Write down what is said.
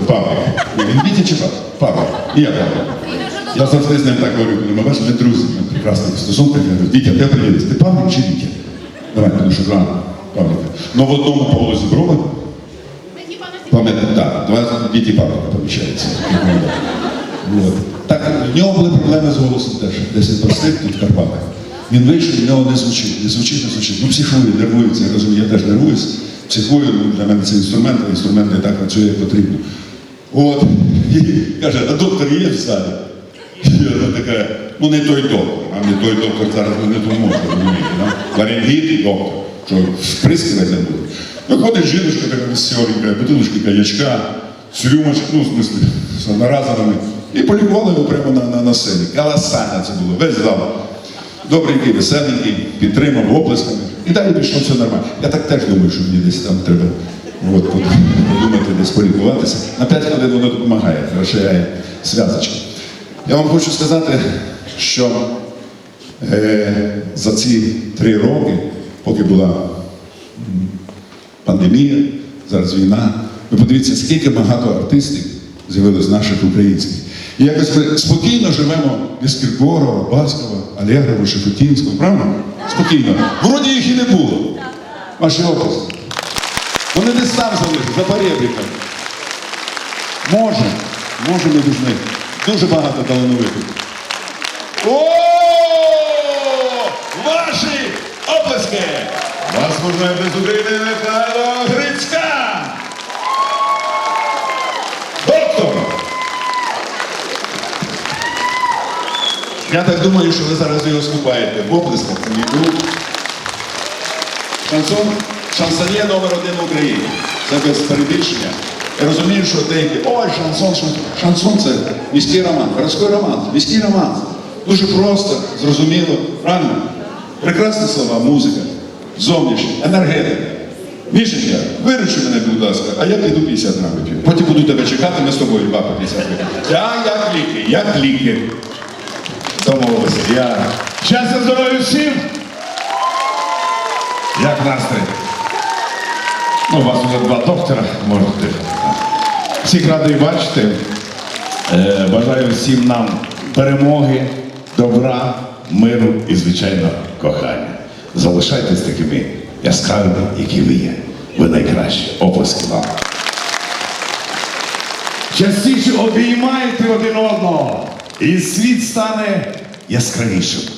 Павлик. Вітя чи? Павлик. І я Павлик. Я завжди з ним так говорю, коли ми бачимо, ми друзі, ми прекрасних стосунках. Я говорю, Вітя, де приїдеш? Ти Павлик чи Вітя? Давай, тому що рано. Павлика. Ну в одному Павло Зіброва, пам'ятаю, так, два Віті Павлика поміщається. Вот. Так, в нього були проблеми з голосом теж. Десь він тут в Карпатах. Він вийшов, в нього не звучить, не звучить, не звучить. Ну, психує, нервується, я розумію, я теж нервуюсь. Психую, ну, для мене це інструмент, а інструмент не так працює, як потрібно. От. І каже, а доктор є в залі? І вона така, ну не той доктор, а не той доктор зараз не допоможе, розумієте, да? Ларингіт доктор, що вприскивати не буде. Виходить жіночка така веселенька, бутилочки коньячка, з рюмочки, ну, в смислі, з одноразовими. І полікували його прямо на, на, на сцені. Колосально це було, весь зал. Добренький, веселенький, підтримав оплесками. І далі пішло все нормально. Я так теж думаю, що мені десь там треба от, от, подумати, десь полікуватися. На 5 хвилин воно допомагає, розширяє зв'язочки. Я вам хочу сказати, що е, за ці три роки, поки була пандемія, зараз війна, ви подивіться, скільки багато артистів з'явилось наших українських. І якось ми спокійно живемо без Кіркорова, Баскова, Алєгрова, Шепетінського, правда? Спокійно. Вроді їх і не було. Ваші області. Вони десь там залишили, за перебріком. Може, може не без них. Дуже багато талановитих. О! Ваші оплески! Вас можна без України Михайло Грицька! Доктор! Я так думаю, що ви зараз його скупаєте в оплесках, це мій друг. Шансон, шансонє номер один в Україні. Це без перебільшення. Я розумію, що деякі, ой, шансон, шансон. Це міський роман, городський роман, міський роман. Дуже просто, зрозуміло, правильно? Прекрасні слова, музика, зовнішня, енергетика. Мішенька, виручи мене, будь ласка, а я піду 50 грам вип'ю. Потім буду тебе чекати, ми з тобою по 50 грам. Я як ліки, як ліки. Домовилися. Я. Щастя, здоров'я всім! Як настрій? Ну, у вас вже два доктора, можете. Всіх радий бачити. Е, бажаю всім нам перемоги, добра, миру і, звичайно, кохання. Залишайтесь такими яскравими, які ви є. Ви найкращі. Оплески вам. Частіше обіймайте один одного, і світ стане яскравішим.